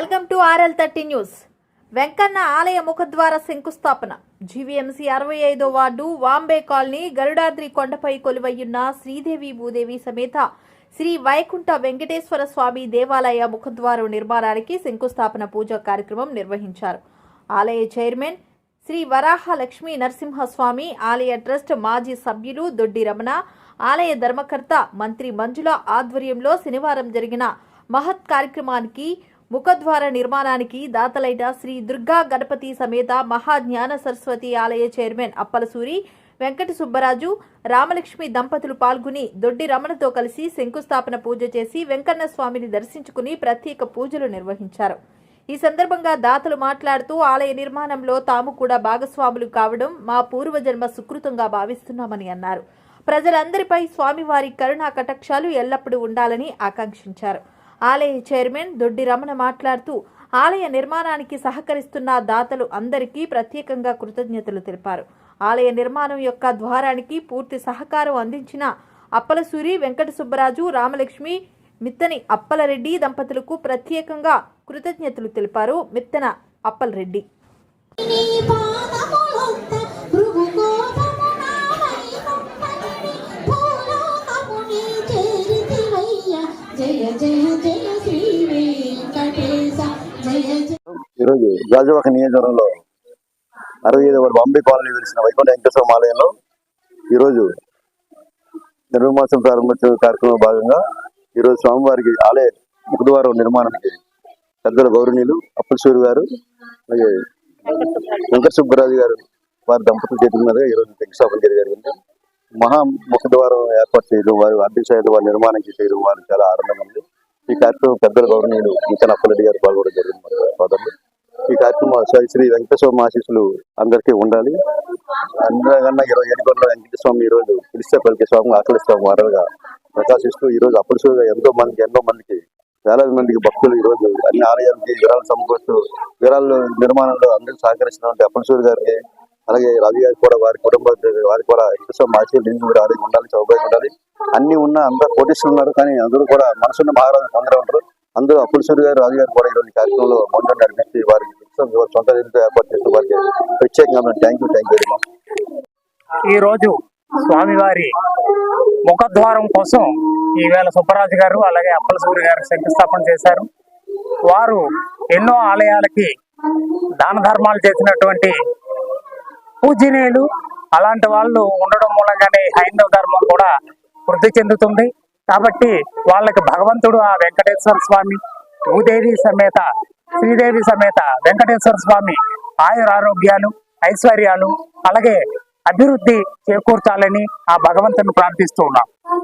Welcome to RL thirty news. Venkanna ఆలయ ముఖద్వార శంకుస్థాపన. జీవీఎంసీ అరవై ఐదో వార్డు వాంబే కాలనీ గరుడాద్రి కొండపై కొలువయ్యున్న శ్రీదేవి భూదేవి సమేత శ్రీ వైకుంఠ వెంకటేశ్వర స్వామి దేవాలయ ముఖద్వారం నిర్మాణానికి శంకుస్థాపన పూజ కార్యక్రమం నిర్వహించారు. ఆలయ చైర్మన్ శ్రీ వరాహ లక్ష్మీ నరసింహస్వామి ఆలయ ట్రస్ట్ మాజీ సభ్యులు దొడ్డి రమణ ఆలయ ధర్మకర్త మంత్రి మంజుల ఆధ్వర్యంలో శనివారం జరిగిన మహత్ కార్యక్రమానికి ముఖద్వార నిర్మాణానికి దాతలైన శ్రీ దుర్గా గణపతి సమేత మహాజ్ఞాన సరస్వతి ఆలయ చైర్మన్ అప్పలసూరి వెంకట సుబ్బరాజు రామలక్ష్మి దంపతులు పాల్గొని దొడ్డి రమణతో కలిసి శంకుస్థాపన పూజ చేసి వెంకన్న స్వామిని దర్శించుకుని ప్రత్యేక పూజలు నిర్వహించారు. ఈ సందర్భంగా దాతలు మాట్లాడుతూ ఆలయ నిర్మాణంలో తాము కూడా భాగస్వాములు కావడం మా పూర్వజన్మ సుకృతంగా భావిస్తున్నామని అన్నారు. ప్రజలందరిపై స్వామివారి కరుణా కటాక్షాలు ఎల్లప్పుడూ ఉండాలని ఆకాంక్షించారు. ఆలయ చైర్మన్ దొడ్డి రమణ మాట్లాడుతూ ఆలయ నిర్మాణానికి సహకరిస్తున్న దాతలు అందరికీ ప్రత్యేకంగా కృతజ్ఞతలు తెలిపారు. ఆలయ నిర్మాణం యొక్క ద్వారానికి పూర్తి సహకారం అందించిన అప్పలసూరి వెంకట సుబ్బరాజు రామలక్ష్మి మిత్తని అప్పలరెడ్డి దంపతులకు ప్రత్యేకంగా కృతజ్ఞతలు తెలిపారు. మిత్తన అప్పలరెడ్డి. ఈరోజు గాజువాక నియోజకవర్గంలో అరవై ఐదు వాడు బాంబే కాలనీ వెలిసిన వైకుంఠ వెంకటేశ్వర ఆలయంలో ఈరోజు నిర్మాసం ప్రారంభోత్సవ కార్యక్రమం భాగంగా ఈరోజు స్వామివారికి ఆలయ ముఖద్వారం నిర్మాణానికి పెద్దల గౌరవనీయులు అప్పలసూరి గారు అలాగే వెంకట సుబ్బరాజు గారు వారి దంపతులు చేతుల మీదుగా ఈరోజు శంకుస్థాపన జరిగింది. మహా ముఖద్వారం ఏర్పాటు చేయడం వారి ఆర్థిక సహాయంతో వారి నిర్మాణం చేయడం వారికి చాలా ఆనందంగా ఉంది. ఈ కార్యక్రమం పెద్దల గౌరవనీయులు ఇంకా అప్పలరెడ్డి గారు పాల్గొనడం జరిగింది. సోదరులు శ్రీ శ్రీ వెంకటేశ్వర ఆశీస్సులు అందరికీ ఉండాలి. అందరికన్నా ఇరవై ఏడుగొండల వెంకటేశ్వర స్వామి ఈ రోజు పిలిస్తే పలికే స్వామి ఆకలిస్తాము వారలుగా ప్రకాశిస్తూ ఈ రోజు ఎంతో మందికి ఎంతో మందికి వేలాది మందికి భక్తులు ఈ రోజు అన్ని ఆలయాలకి విరాళాలు సమకూరుస్తూ విరాళాల నిర్మాణంలో అందరికీ సహకరిస్తున్నటువంటి అప్పటిసూరి గారికి అలాగే రాజు గారికి కూడా వారి కుటుంబ వారికి కూడా వెంకటేశ్వర ఆశీస్సులు నిండి కూడా ఆలయం ఉండాలి సౌకర్యం ఉండాలి. అన్ని ఉన్న అందరూ కోటీశ్వరులు ఉన్నారు కానీ అందరూ కూడా మనసున్న మహారాజు అందరూ ఉంటారు. అందరూ అప్పులసూరి గారు రాజు గారు కూడా ఈరోజు కార్యక్రమంలో మొండ నడిపించి వారికి వారి సొంత నిధులతో ఏర్పాటు చేసిన వారికి ప్రత్యేకంగా thank you thank you very much ఈ రోజు స్వామివారి ముఖద్వారం కోసం ఈవేళ సుబ్బరాజు గారు అలాగే అప్పలసూరి గారు శంకుస్థాపన చేశారు. వారు ఎన్నో ఆలయాలకి దాన ధర్మాలు చేసినటువంటి పూజనీయులు. అలాంటి వాళ్ళు ఉండడం మూలంగానే హైందవ ధర్మం కూడా వృద్ధి చెందుతుంది. కాబట్టి వాళ్ళకి భగవంతుడు ఆ వెంకటేశ్వర స్వామి భూదేవి సమేత శ్రీదేవి సమేత వెంకటేశ్వర స్వామి ఆయురారోగ్యాలు ఐశ్వర్యాలు అలాగే అభివృద్ధి చేకూర్చాలని ఆ భగవంతుని ప్రార్థిస్తూ ఉన్నాం.